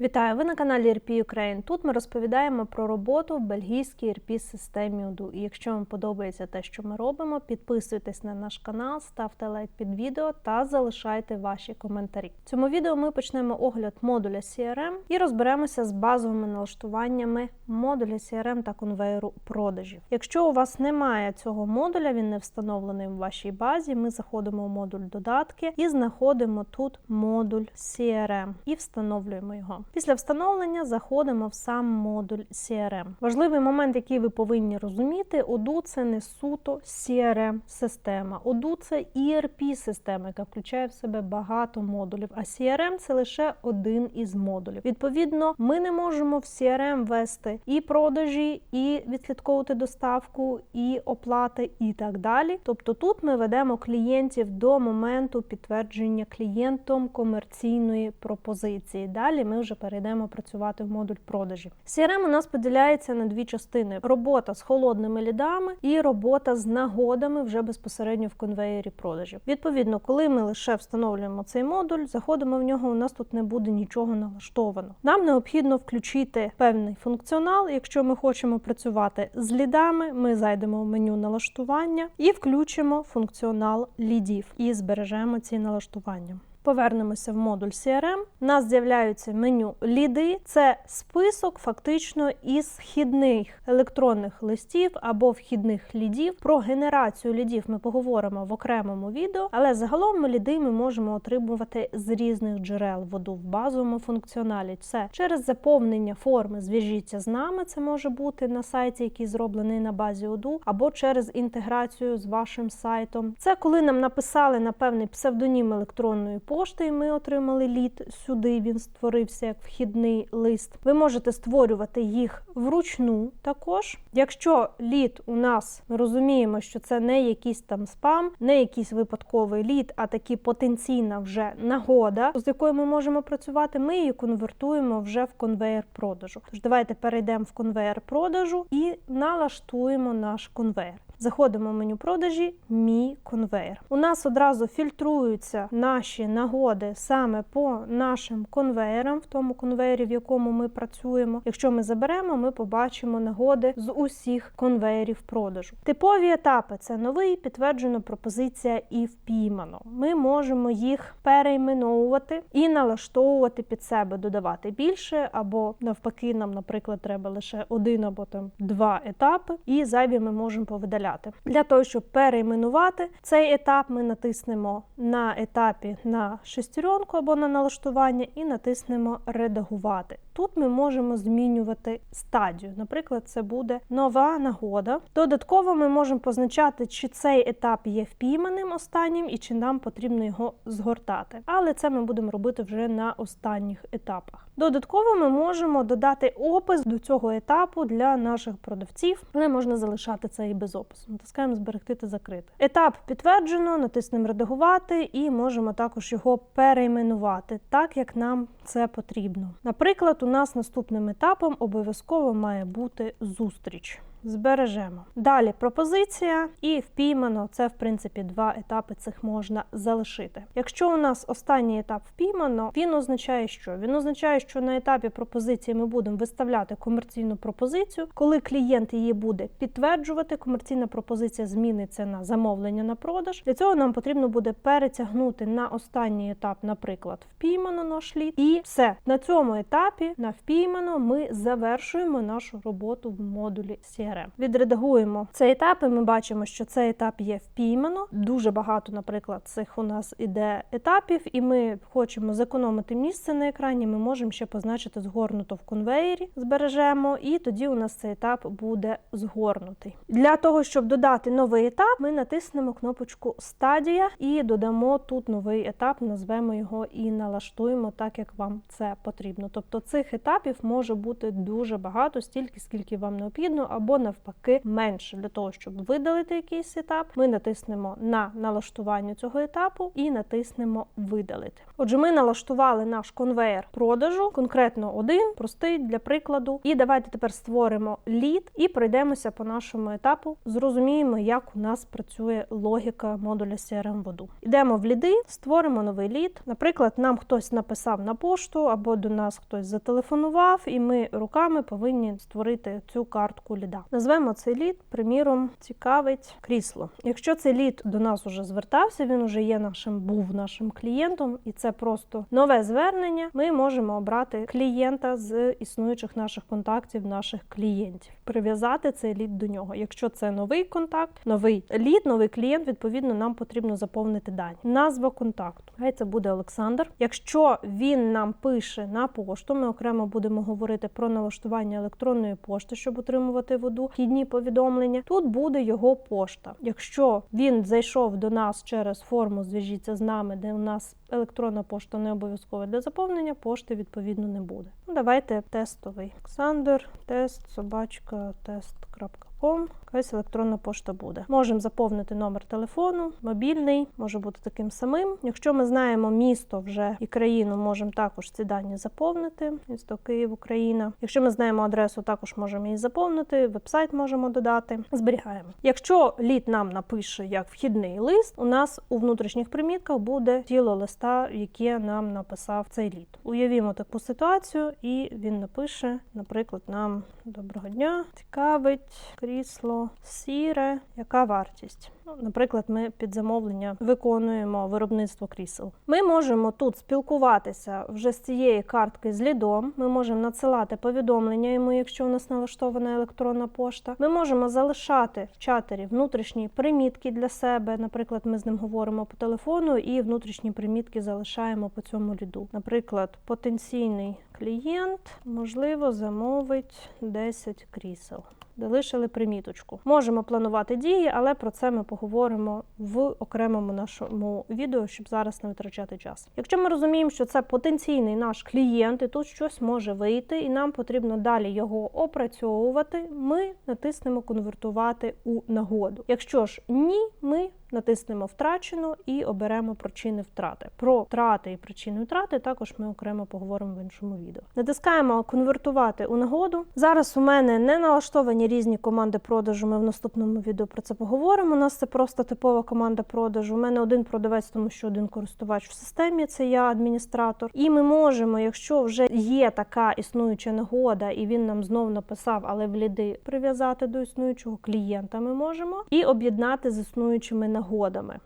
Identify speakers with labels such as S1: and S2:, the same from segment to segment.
S1: Вітаю! Ви на каналі RP Ukraine. Тут ми розповідаємо про роботу в бельгійській RP системі ОДУ. І якщо вам подобається те, що ми робимо, підписуйтесь на наш канал, ставте лайк під відео та залишайте ваші коментарі. В цьому відео ми почнемо огляд модуля CRM і розберемося з базовими налаштуваннями модуля CRM та конвейеру продажів. Якщо у вас немає цього модуля, він не встановлений в вашій базі. Ми заходимо в модуль додатки і знаходимо тут модуль CRM і встановлюємо його. Після встановлення заходимо в сам модуль CRM. Важливий момент, який ви повинні розуміти, Odoo – це не суто CRM-система. Odoo – це ERP-система, яка включає в себе багато модулів, а CRM – це лише один із модулів. Відповідно, ми не можемо в CRM вести і продажі, і відслідковувати доставку, і оплати, і так далі. Тобто тут ми ведемо клієнтів до моменту підтвердження клієнтом комерційної пропозиції. Далі ми вже перейдемо працювати в модуль продажі. CRM у нас поділяється на дві частини: робота з холодними лідами і робота з нагодами вже безпосередньо в конвеєрі продажів. Відповідно, коли ми лише встановлюємо цей модуль, заходимо в нього, у нас тут не буде нічого налаштовано. Нам необхідно включити певний функціонал. Якщо ми хочемо працювати з лідами, ми зайдемо в меню налаштування і включимо функціонал лідів і збережемо ці налаштування. Повернемося в модуль CRM. У нас з'являються меню ліди. Це список фактично із вхідних електронних листів або вхідних лідів. Про генерацію лідів ми поговоримо в окремому відео, але загалом ми ліди ми можемо отримувати з різних джерел воду в базовому функціоналі. Це через заповнення форми зв'яжіться з нами. Це може бути на сайті, який зроблений на базі Оду, або через інтеграцію з вашим сайтом. Це коли нам написали на певний псевдонім електронної пошти, ми отримали лід сюди. Він створився як вхідний лист. Ви можете створювати їх вручну також. Якщо лід у нас ми розуміємо, що це не якийсь там спам, не якийсь випадковий лід, а таки потенційна вже нагода, з якою ми можемо працювати, ми її конвертуємо вже в конвейер продажу. Тож давайте перейдемо в конвейер продажу і налаштуємо наш конвейер. Заходимо в меню продажі Мій конвейер. У нас одразу фільтруються наші нагоди саме по нашим конвейерам, в тому конвейері, в якому ми працюємо. Якщо ми заберемо, ми побачимо нагоди з усіх конвейерів продажу. Типові етапи це новий, підтверджена пропозиція і впіймано. Ми можемо їх перейменовувати і налаштовувати під себе, додавати більше, або навпаки, нам, наприклад, треба лише один або там два етапи, і зайві ми можемо повидаляти. Для того, щоб перейменувати цей етап, ми натиснемо на етапі на шестеренку або на налаштування і натиснемо редагувати. Тут ми можемо змінювати стадію. Наприклад, це буде нова нагода. Додатково ми можемо позначати, чи цей етап є впійманим останнім і чи нам потрібно його згортати. Але це ми будемо робити вже на останніх етапах. Додатково ми можемо додати опис до цього етапу для наших продавців, але можна залишати це і без опису. Натискаємо зберегти та закрити. Етап підтверджено, натиснемо редагувати і можемо також його перейменувати так, як нам це потрібно. Наприклад, у нас наступним етапом обов'язково має бути зустріч. Збережемо. Далі пропозиція і впіймано. Це, в принципі, два етапи цих можна залишити. Якщо у нас останній етап впіймано, він означає, що він означає, що на етапі пропозиції ми будемо виставляти комерційну пропозицію. Коли клієнт її буде підтверджувати, комерційна пропозиція зміниться на замовлення на продаж. Для цього нам потрібно буде перетягнути на останній етап, наприклад, впіймано наш лід. І все на цьому етапі на впіймано ми завершуємо нашу роботу в модулі CRM. CRM. Відредагуємо цей етап, і ми бачимо, що цей етап є впіймано. Дуже багато, наприклад, цих у нас іде етапів, і ми хочемо зекономити місце на екрані. Ми можемо ще позначити згорнуто в конвеєрі, збережемо, і тоді у нас цей етап буде згорнутий. Для того, щоб додати новий етап, ми натиснемо кнопочку Стадія і додамо тут новий етап, назвемо його і налаштуємо так, як вам це потрібно. Тобто цих етапів може бути дуже багато, стільки, скільки вам необхідно, або навпаки менше. Для того, щоб видалити якийсь етап, ми натиснемо на налаштування цього етапу і натиснемо видалити. Отже, ми налаштували наш конвейер продажу, конкретно один, простий для прикладу. І давайте тепер створимо лід і пройдемося по нашому етапу. Зрозуміємо, як у нас працює логіка модуля CRM воду. Йдемо в ліди, створимо новий лід. Наприклад, нам хтось написав на пошту або до нас хтось зателефонував, і ми руками повинні створити цю картку ліда. Назвемо цей лід, приміром, цікавить крісло. Якщо цей лід до нас уже звертався, він уже є нашим, був нашим клієнтом, і це просто нове звернення. Ми можемо обрати клієнта з існуючих наших контактів, наших клієнтів, прив'язати цей лід до нього. Якщо це новий контакт, новий лід, новий клієнт, відповідно, нам потрібно заповнити дані. Назва контакту. Хай це буде Олександр. Якщо він нам пише на пошту, ми окремо будемо говорити про налаштування електронної пошти, щоб отримувати воду, вхідні повідомлення. Тут буде його пошта. Якщо він зайшов до нас через форму, зв'яжіться з нами, де у нас електронна пошта не обов'язкова для заповнення, пошти відповідно не буде. Ну, давайте тестовий Олександр, тест, собачка, тест.ком. Якась електронна пошта буде. Можемо заповнити номер телефону, мобільний, може бути таким самим. Якщо ми знаємо місто вже і країну, можемо також ці дані заповнити. Місто Київ, Україна. Якщо ми знаємо адресу, також можемо її заповнити. Вебсайт можемо додати. Зберігаємо. Якщо лід нам напише як вхідний лист, у нас у внутрішніх примітках буде тіло листа, яке нам написав цей лід. Уявімо таку ситуацію, і він напише, наприклад, нам доброго дня, цікавить крісло сіре, яка вартість? Ну, наприклад, ми під замовлення виконуємо виробництво крісел. Ми можемо тут спілкуватися вже з цієї картки з лідом. Ми можемо надсилати повідомлення йому, якщо у нас налаштована електронна пошта. Ми можемо залишати в чатері внутрішні примітки для себе. Наприклад, ми з ним говоримо по телефону і внутрішні примітки залишаємо по цьому ліду. Наприклад, потенційний клієнт можливо замовить 10 крісел. Залишили приміточку. Можемо планувати дії, але про це ми поговоримо в окремому нашому відео, щоб зараз не витрачати час. Якщо ми розуміємо, що це потенційний наш клієнт, і тут щось може вийти, і нам потрібно далі його опрацьовувати, ми натиснемо конвертувати у нагоду. Якщо ж ні, ми натиснемо втрачено і оберемо причини втрати. Про втрати і причини втрати також ми окремо поговоримо в іншому відео. Натискаємо конвертувати у нагоду. Зараз у мене не налаштовані різні команди продажу. Ми в наступному відео про це поговоримо. У нас це просто типова команда продажу. У мене один продавець, тому що один користувач в системі, це я адміністратор. І ми можемо, якщо вже є така існуюча нагода, і він нам знов написав, але в ліди прив'язати до існуючого клієнта, ми можемо і об'єднати з існуючими нагодами.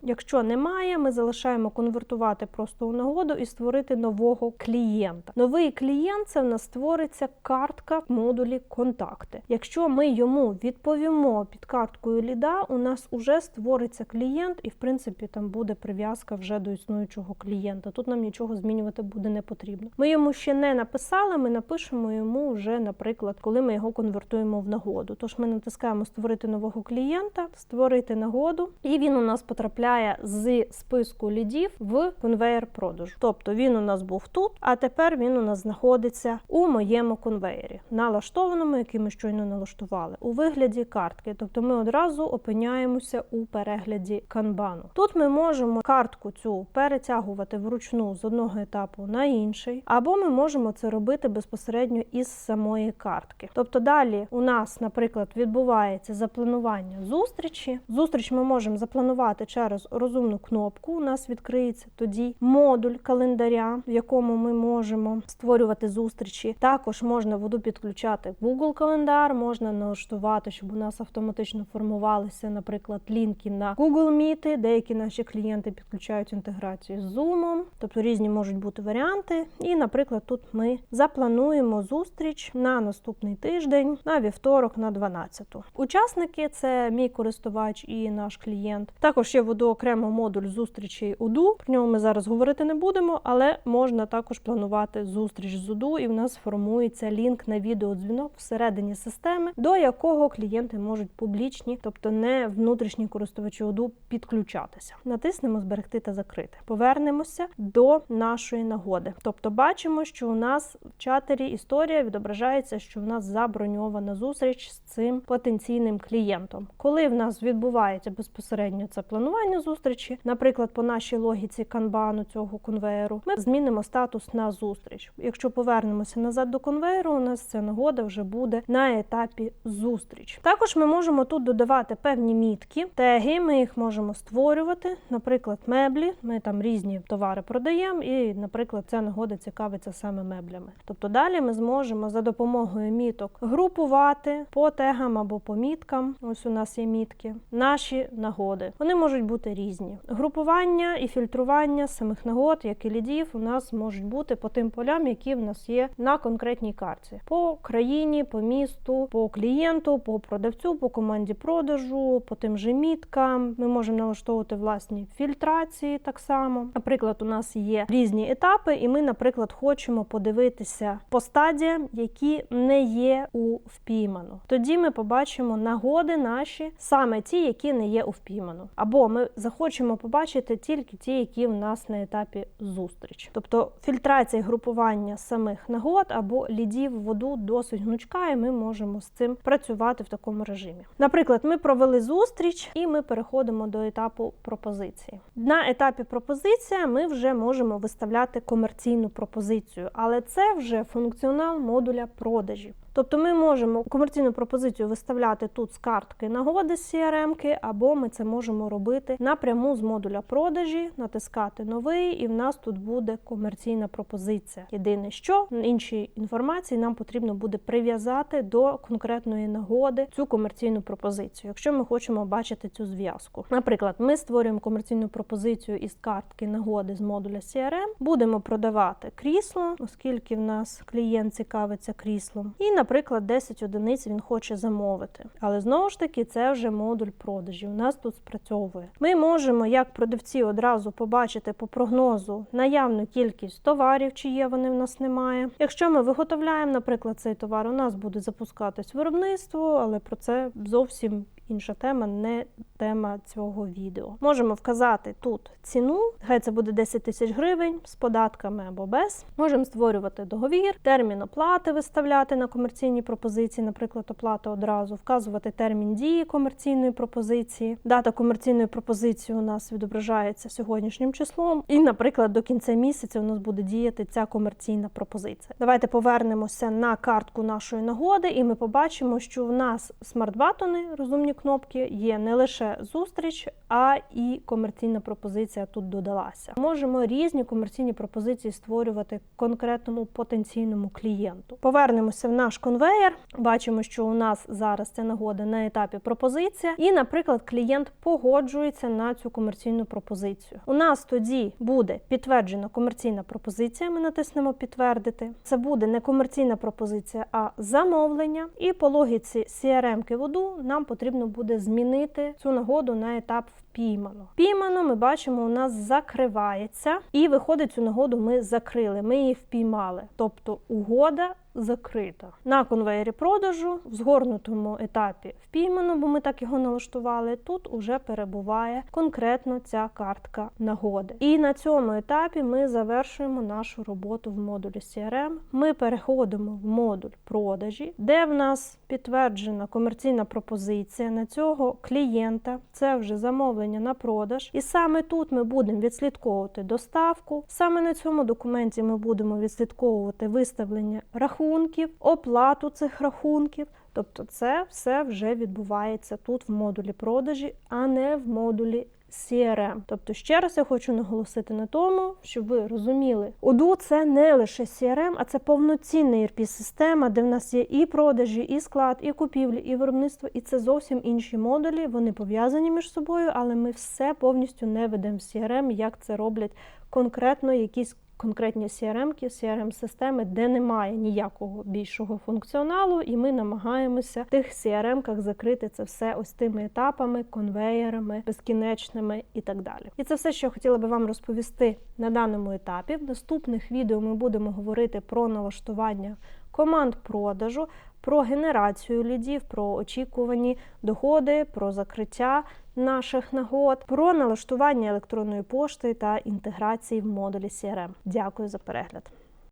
S1: Якщо немає, ми залишаємо конвертувати просто у нагоду і створити нового клієнта. Новий клієнт це в нас створиться картка в модулі контакти. Якщо ми йому відповімо під карткою ліда, у нас уже створиться клієнт, і в принципі там буде прив'язка вже до існуючого клієнта. Тут нам нічого змінювати буде не потрібно. Ми йому ще не написали, ми напишемо йому вже, наприклад, коли ми його конвертуємо в нагоду. Тож ми натискаємо створити нового клієнта, створити нагоду, і він у нас потрапляє з списку лідів в конвейер продажу. Тобто він у нас був тут, а тепер він у нас знаходиться у моєму конвеєрі, налаштованому, який ми щойно налаштували, у вигляді картки. Тобто ми одразу опиняємося у перегляді канбану. Тут ми можемо картку цю перетягувати вручну з одного етапу на інший, або ми можемо це робити безпосередньо із самої картки. Тобто далі у нас, наприклад, відбувається запланування зустрічі. Зустріч ми можемо запланувати через розумну кнопку. У нас відкриється тоді модуль календаря, в якому ми можемо створювати зустрічі. Також можна воду підключати Google календар, можна налаштувати, щоб у нас автоматично формувалися, наприклад, лінки на Google Meet. Деякі наші клієнти підключають інтеграцію з Zoom, тобто різні можуть бути варіанти. І, наприклад, тут ми заплануємо зустріч на наступний тиждень, на вівторок, на 12. Учасники це мій користувач і наш клієнт. Також є в ОДУ окремо модуль зустрічей ОДУ. Про нього ми зараз говорити не будемо, але можна також планувати зустріч з ОДУ, і в нас формується лінк на відеодзвінок всередині системи, до якого клієнти можуть публічні, тобто не внутрішні користувачі ОДУ, підключатися. Натиснемо Зберегти та закрити. Повернемося до нашої нагоди. Тобто, бачимо, що у нас в чатері історія відображається, що в нас заброньована зустріч з цим потенційним клієнтом. Коли в нас відбувається безпосередньо це планування зустрічі, наприклад, по нашій логіці канбану цього конвеєру, ми змінимо статус на зустріч. Якщо повернемося назад до конвеєру, у нас ця нагода вже буде на етапі зустріч. Також ми можемо тут додавати певні мітки, теги. Ми їх можемо створювати, наприклад, меблі. Ми там різні товари продаємо, і, наприклад, ця нагода цікавиться саме меблями. Тобто далі ми зможемо за допомогою міток групувати по тегам або по міткам. Ось у нас є мітки. Наші нагоди. Вони можуть бути різні. Групування і фільтрування самих нагод, як і лідів, у нас можуть бути по тим полям, які в нас є на конкретній карті. По країні, по місту, по клієнту, по продавцю, по команді продажу, по тим же міткам. Ми можемо налаштовувати власні фільтрації так само. Наприклад, у нас є різні етапи, і ми, наприклад, хочемо подивитися по стадіям, які не є у впійману. Тоді ми побачимо нагоди наші, саме ті, які не є у впійману. Або ми захочемо побачити тільки ті, які в нас на етапі зустріч. Тобто фільтрація групування самих нагод або лідів в воду досить гнучка, і ми можемо з цим працювати в такому режимі. Наприклад, ми провели зустріч і ми переходимо до етапу пропозиції. На етапі пропозиція ми вже можемо виставляти комерційну пропозицію, але це вже функціонал модуля продажів. Тобто ми можемо комерційну пропозицію виставляти тут з картки нагоди з CRM-ки, або ми це можемо робити напряму з модуля продажі, натискати новий, і в нас тут буде комерційна пропозиція. Єдине, що інші інформації нам потрібно буде прив'язати до конкретної нагоди цю комерційну пропозицію, якщо ми хочемо бачити цю зв'язку. Наприклад, ми створюємо комерційну пропозицію із картки нагоди з модуля CRM, будемо продавати крісло, оскільки в нас клієнт цікавиться кріслом. І, наприклад, 10 одиниць він хоче замовити. Але знову ж таки, це вже модуль продажів. У нас тут спрацьовує. Ми можемо, як продавці, одразу побачити по прогнозу наявну кількість товарів, чи є вони в нас немає. Якщо ми виготовляємо, наприклад, цей товар, у нас буде запускатись виробництво, але про це зовсім. Інша тема не тема цього відео. Можемо вказати тут ціну, хай це буде 10 тисяч гривень з податками або без. Можемо створювати договір, термін оплати виставляти на комерційні пропозиції, наприклад, оплата одразу, вказувати термін дії комерційної пропозиції. Дата комерційної пропозиції у нас відображається сьогоднішнім числом. І, наприклад, до кінця місяця у нас буде діяти ця комерційна пропозиція. Давайте повернемося на картку нашої нагоди, і ми побачимо, що в нас смарт-батони, розумні кнопки, є не лише зустріч, а і комерційна пропозиція тут додалася. Можемо різні комерційні пропозиції створювати конкретному потенційному клієнту. Повернемося в наш конвеєр. Бачимо, що у нас зараз ця нагода на етапі пропозиція, і, наприклад, клієнт погоджується на цю комерційну пропозицію. У нас тоді буде підтверджена комерційна пропозиція. Ми натиснемо підтвердити. Це буде не комерційна пропозиція, а замовлення. І по логіці CRM-ки воду нам потрібно буде змінити цю нагоду на етап впіймано. Впіймано ми бачимо, у нас закривається, і виходить цю нагоду. Ми закрили, ми її впіймали. Тобто угода закрита. На конвеєрі продажу в згорнутому етапі впіймано, бо ми так його налаштували. Тут уже перебуває конкретно ця картка нагоди. І на цьому етапі ми завершуємо нашу роботу в модулі CRM. Ми переходимо в модуль продажі, де в нас підтверджена комерційна пропозиція на цього клієнта. Це вже замовлення на продаж. І саме тут ми будемо відслідковувати доставку. Саме на цьому документі ми будемо відслідковувати виставлення рахунків рахунків, оплату цих рахунків. Тобто, це все вже відбувається тут в модулі продажі, а не в модулі CRM. Тобто, ще раз я хочу наголосити на тому, щоб ви розуміли, Odoo – це не лише CRM, а це повноцінна ERP-система, де в нас є і продажі, і склад, і купівлі, і виробництво, і це зовсім інші модулі. Вони пов'язані між собою, але ми все повністю не ведемо в CRM, як це роблять конкретно якісь конкретні CRM-ки, CRM-системи, де немає ніякого більшого функціоналу, і ми намагаємося в тих CRM-ках закрити це все ось тими етапами, конвеєрами, безкінечними і так далі. І це все, що я хотіла би вам розповісти на даному етапі. В наступних відео ми будемо говорити про налаштування команд продажу, про генерацію лідів, про очікувані доходи, про закриття наших нагод, про налаштування електронної пошти та інтеграції в модулі CRM. Дякую за перегляд.